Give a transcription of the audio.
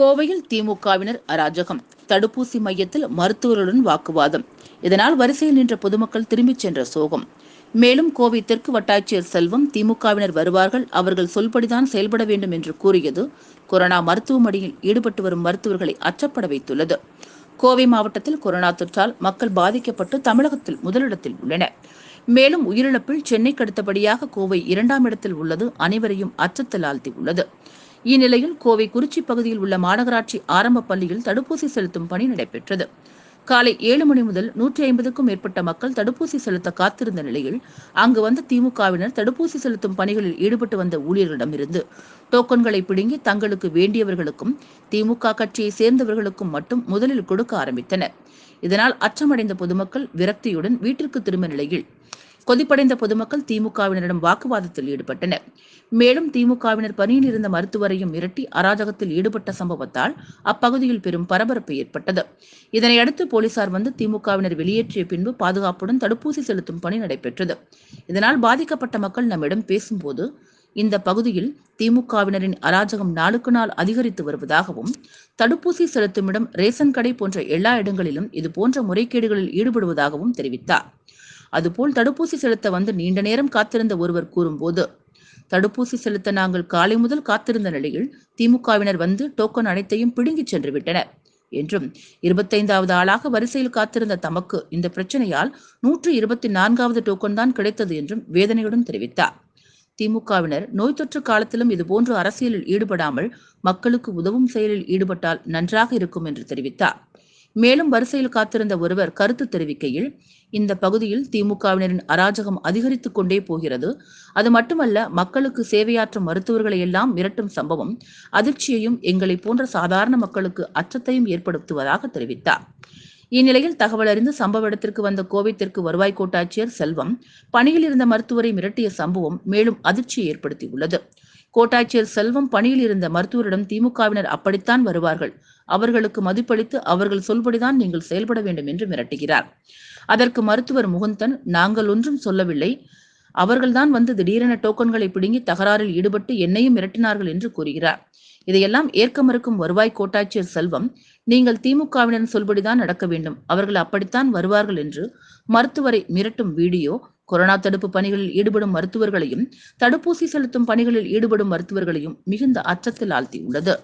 கோவையில் திமுகவினர் அராஜகம். தடுப்பூசி மையத்தில் மருத்துவர்களுடன் வாக்குவாதம். இதனால் வரிசையில் நின்ற பொதுமக்கள் திரும்பிச் சென்ற சோகம். மேலும் கோவை தெற்கு வட்டாட்சியர் செல்வம் திமுகவினர் வருவார்கள் அவர்கள் சொல்படிதான் செயல்பட வேண்டும் என்று கூறியது கொரோனா மருத்துவமனையில் ஈடுபட்டு வரும் மருத்துவர்களை அச்சப்பட வைத்துள்ளது. கோவை மாவட்டத்தில் கொரோனா தொற்றால் மக்கள் பாதிக்கப்பட்டு தமிழகத்தில் முதலிடத்தில் உள்ளனர் மேலும் உயிரிழப்பில் சென்னைக்கு அடுத்தபடியாக கோவை இரண்டாம் இடத்தில் உள்ளது அனைவரையும் அச்சத்தில் ஆழ்த்தியுள்ளது. இந்நிலையில் கோவை குறிச்சி பகுதியில் உள்ள மாநகராட்சி ஆரம்ப பள்ளியில் தடுப்பூசி செலுத்தும் பணி நடைபெற்றது. காலை ஏழு மணி முதல் நூற்றி ஐம்பதுக்கும் மேற்பட்ட மக்கள் தடுப்பூசி செலுத்த காத்திருந்த நிலையில் அங்கு வந்த திமுகவினர் தடுப்பூசி செலுத்தும் பணிகளில் ஈடுபட்டு வந்த ஊழியர்களிடமிருந்து டோக்கன்களை பிடுங்கி தங்களுக்கு வேண்டியவர்களுக்கும் திமுக கட்சியை சேர்ந்தவர்களுக்கும் மட்டும் முதலில் கொடுக்க ஆரம்பித்தனர். இதனால் அச்சமடைந்த பொதுமக்கள் விரக்தியுடன் வீட்டிற்கு திரும்ப நிலையில் கொதிப்படைந்த பொதுமக்கள் திமுகவினரிடம் வாக்குவாதத்தில் ஈடுபட்டனர். மேலும் திமுகவினர் பணியில் இருந்த மருத்துவரையும் மிரட்டி அராஜகத்தில் ஈடுபட்ட சம்பவத்தால் அப்பகுதியில் பெரும் பரபரப்பு ஏற்பட்டது. இதனையடுத்து போலீசார் வந்து திமுகவினர் வெளியேற்றிய பின்பு பாதுகாப்புடன் தடுப்பூசி செலுத்தும் பணி நடைபெற்றது. இதனால் பாதிக்கப்பட்ட மக்கள் நம்மிடம் பேசும்போது இந்த பகுதியில் திமுகவினரின் அராஜகம் நாளுக்கு நாள் அதிகரித்து வருவதாகவும் தடுப்பூசி செலுத்தும் இடம் கடை போன்ற எல்லா இடங்களிலும் இது போன்ற முறைகேடுகளில் ஈடுபடுவதாகவும் தெரிவித்தார். அதுபோல் தடுப்பூசி செலுத்த வந்து நீண்ட நேரம் காத்திருந்த ஒருவர் கூறும்போது தடுப்பூசி செலுத்த நாங்கள் காலை முதல் காத்திருந்த நிலையில் திமுகவினர் வந்து டோக்கன் அனைத்தையும் பிடுங்கிச் சென்று விட்டனர் என்றும் இருபத்தைந்தாவது ஆளாக வரிசையில் காத்திருந்த தமக்கு இந்த பிரச்சனையால் நூற்று இருபத்தி நான்காவது டோக்கன் தான் கிடைத்தது என்றும் வேதனையுடன் தெரிவித்தார். திமுகவினர் நோய் தொற்று காலத்திலும் இதுபோன்று அரசியலில் ஈடுபடாமல் மக்களுக்கு உதவும் செயலில் ஈடுபட்டால் நன்றாக இருக்கும் என்று தெரிவித்தார். மேலும் வரிசையில் காத்திருந்த ஒருவர் கருத்து தெரிவிக்கையில் இந்த பகுதியில் திமுகவினரின் அராஜகம் அதிகரித்துக் கொண்டே போகிறது. அது மட்டுமல்ல மக்களுக்கு சேவையாற்றும் மருத்துவர்களை எல்லாம் மிரட்டும் சம்பவம் அதிர்ச்சியையும் எங்களை போன்ற சாதாரண மக்களுக்கு அச்சத்தையும் ஏற்படுத்துவதாக தெரிவித்தார். இந்நிலையில் தகவல் அறிந்து சம்பவ இடத்திற்கு வந்த கோவை வருவாய் கோட்டாட்சியர் செல்வம் பணியில் இருந்த மருத்துவரை மிரட்டிய சம்பவம் மேலும் அதிர்ச்சியை ஏற்படுத்தியுள்ளது. கோட்டாட்சியர் செல்வம் பணியில் இருந்த மருத்துவரிடம் திமுகவினர் அப்படித்தான் வருவார்கள். அவர்களுக்கு மதிப்பளித்து அவர்கள் சொல்படிதான் நீங்கள் செயல்பட வேண்டும் என்று மிரட்டுகிறார். அதற்கு மருத்துவர் முகுந்தன் நாங்கள் ஒன்றும் சொல்லவில்லை. அவர்கள்தான் வந்து திடீரென டோக்கன்களை பிடுங்கி தகராறில் ஈடுபட்டு என்னையும் மிரட்டினார்கள் என்று கூறுகிறார். இதையெல்லாம் ஏற்க மறுக்கும் வருவாய் கோட்டாட்சியர் செல்வம் நீங்கள் திமுகவினர் சொல்படிதான் நடக்க வேண்டும். அவர்கள் அப்படித்தான் வருவார்கள் என்று மருத்துவரை மிரட்டும் வீடியோ கொரோனா தடுப்பு பணிகளில் ஈடுபடும் மருத்துவர்களையும் தடுப்பூசி செலுத்தும் பணிகளில் ஈடுபடும் மருத்துவர்களையும் மிகுந்த அச்சத்தில் ஆழ்த்தியுள்ளது.